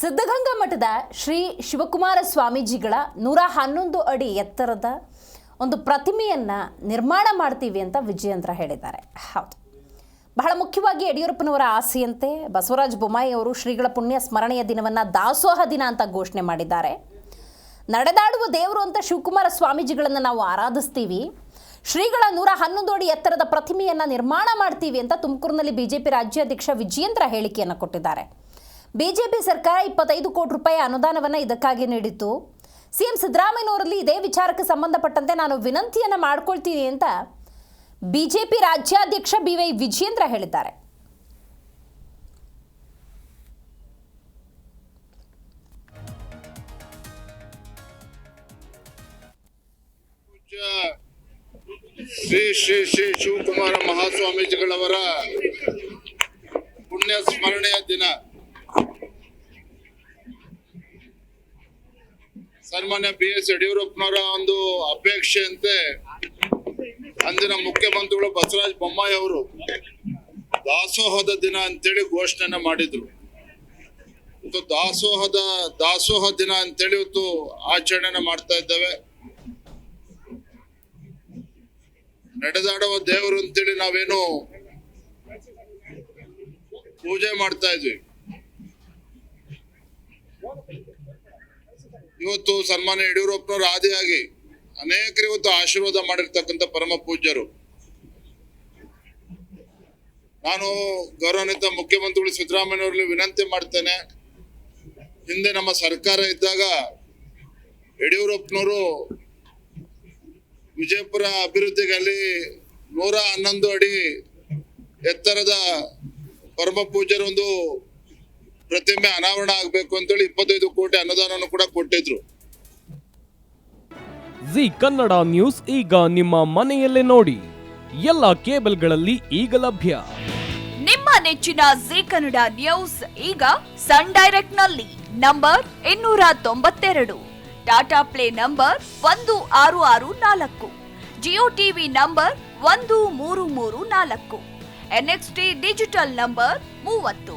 ಸಿದ್ಧಗಂಗಾ ಮಠದ ಶ್ರೀ ಶಿವಕುಮಾರ ಸ್ವಾಮೀಜಿಗಳ ನೂರ ಹನ್ನೊಂದು ಅಡಿ ಎತ್ತರದ ಒಂದು ಪ್ರತಿಮೆಯನ್ನು ನಿರ್ಮಾಣ ಮಾಡ್ತೀವಿ ಅಂತ ವಿಜಯೇಂದ್ರ ಹೇಳಿದ್ದಾರೆ. ಹೌದು. ಬಹಳ ಮುಖ್ಯವಾಗಿ ಯಡಿಯೂರಪ್ಪನವರ ಆಸೆಯಂತೆ ಬಸವರಾಜ ಬೊಮ್ಮಾಯಿ ಅವರು ಶ್ರೀಗಳ ಪುಣ್ಯ ಸ್ಮರಣೆಯ ದಿನವನ್ನು ದಾಸೋಹ ದಿನ ಅಂತ ಘೋಷಣೆ ಮಾಡಿದ್ದಾರೆ. ನಡೆದಾಡುವ ದೇವರು ಅಂತ ಶಿವಕುಮಾರ ಸ್ವಾಮೀಜಿಗಳನ್ನು ನಾವು ಆರಾಧಿಸ್ತೀವಿ. ಶ್ರೀಗಳ ನೂರ ಹನ್ನೊಂದು ಅಡಿ ಎತ್ತರದ ಪ್ರತಿಮೆಯನ್ನು ನಿರ್ಮಾಣ ಮಾಡ್ತೀವಿ ಅಂತ ತುಮಕೂರಿನಲ್ಲಿ ಬಿಜೆಪಿ ರಾಜ್ಯಾಧ್ಯಕ್ಷ ವಿಜಯೇಂದ್ರ ಹೇಳಿಕೆಯನ್ನು ಕೊಟ್ಟಿದ್ದಾರೆ. ಬಿಜೆಪಿ ಸರ್ಕಾರ ಇಪ್ಪತ್ತೈದು ಕೋಟಿ ರೂಪಾಯಿ ಅನುದಾನವನ್ನು ಇದಕ್ಕಾಗಿ ನೀಡಿತ್ತು. ಸಿಎಂ ಸಿದ್ದರಾಮಯ್ಯನವರಲ್ಲಿ ಇದೇ ವಿಚಾರಕ್ಕೆ ಸಂಬಂಧಪಟ್ಟಂತೆ ನಾನು ವಿನಂತಿಯನ್ನು ಮಾಡ್ಕೊಳ್ತೀನಿ ಅಂತ ಬಿಜೆಪಿ ರಾಜ್ಯಾಧ್ಯಕ್ಷ ಬಿ ವೈ ವಿಜಯೇಂದ್ರ ಹೇಳಿದ್ದಾರೆ. ಶ್ರೀ ಶ್ರೀ ಶ್ರೀ ಶಿವಕುಮಾರ ಮಹಾಸ್ವಾಮೀಜಿಗಳವರ ಪುಣ್ಯ ಸ್ಮರಣೆಯ ದಿನ. ಸನ್ಮಾನ್ಯ ಬಿ ಎಸ್ ಯಡಿಯೂರಪ್ಪನವರ ಒಂದು ಅಪೇಕ್ಷೆಯಂತೆ ಅಂದಿನ ಮುಖ್ಯಮಂತ್ರಿಗಳು ಬಸವರಾಜ ಬೊಮ್ಮಾಯಿ ಅವರು ದಾಸೋಹದ ದಿನ ಅಂತೇಳಿ ಘೋಷಣೆನ ಮಾಡಿದ್ರು. ಇವತ್ತು ದಾಸೋಹದ, ದಾಸೋಹ ದಿನ ಅಂತೇಳಿ ಇವತ್ತು ಆಚರಣೆನ ಮಾಡ್ತಾ ಇದ್ದೇವೆ. ನಡೆದಾಡುವ ದೇವರು ಅಂತೇಳಿ ನಾವೇನು ಪೂಜೆ ಮಾಡ್ತಾ ಇದ್ವಿ. ಇವತ್ತು ಸನ್ಮಾನ್ಯ ಯಡಿಯೂರಪ್ಪನವರು ಆದಿಯಾಗಿ ಅನೇಕರು ಇವತ್ತು ಆಶೀರ್ವಾದ ಮಾಡಿರ್ತಕ್ಕಂಥ ಪರಮ ಪೂಜ್ಯರು. ನಾನು ಗೌರವಾನ್ವಿತ ಮುಖ್ಯಮಂತ್ರಿಗಳು ಸಿದ್ದರಾಮಯ್ಯವ್ರಲ್ಲಿ ವಿನಂತಿ ಮಾಡ್ತೇನೆ. ಹಿಂದೆ ನಮ್ಮ ಸರ್ಕಾರ ಇದ್ದಾಗ ಯಡಿಯೂರಪ್ಪನವರು ವಿಜಯಪುರ ಅಭಿವೃದ್ಧಿಗಲ್ಲಿ ನೂರ ಹನ್ನೊಂದು ಅಡಿ ಎತ್ತರದ ಪರಮ ಪೂಜ್ಯರ ಒಂದು ಪ್ರತಿಮೆ ಅನಾವರಣ ಆಗಬೇಕು ಅಂತೇಳಿ ಇಪ್ಪತ್ತೈದು ಕೋಟಿ ಅನುದಾನವನ್ನು ಕೂಡ ಕೊಟ್ಟಿದ್ರು. ಜಿ ಕನ್ನಡ ನ್ಯೂಸ್ ಈಗ ನಿಮ್ಮ ಮನೆಯಲ್ಲೇ ನೋಡಿ. ಎಲ್ಲ ಕೇಬಲ್ಗಳಲ್ಲಿ ಈಗ ಲಭ್ಯ. ನಿಮ್ಮ ನೆಚ್ಚಿನ ಜಿ ಕನ್ನಡ ನ್ಯೂಸ್ ಈಗ ಸನ್ ಡೈರೆಕ್ಟ್ನಲ್ಲಿ ನಂಬರ್ ಇನ್ನೂರ ತೊಂಬತ್ತೆರಡು. ಟಾಟಾ ಪ್ಲೇ ನಂಬರ್ ಒಂದು ಆರು ಆರು ನಾಲ್ಕು. ಜಿಯೋ ಟಿವಿ ನಂಬರ್ ಒಂದು ಮೂರು ಮೂರು ನಾಲ್ಕು. ಎನ್ಎಕ್ಸ್ಟಿ ಡಿಜಿಟಲ್ ನಂಬರ್ ಮೂವತ್ತು.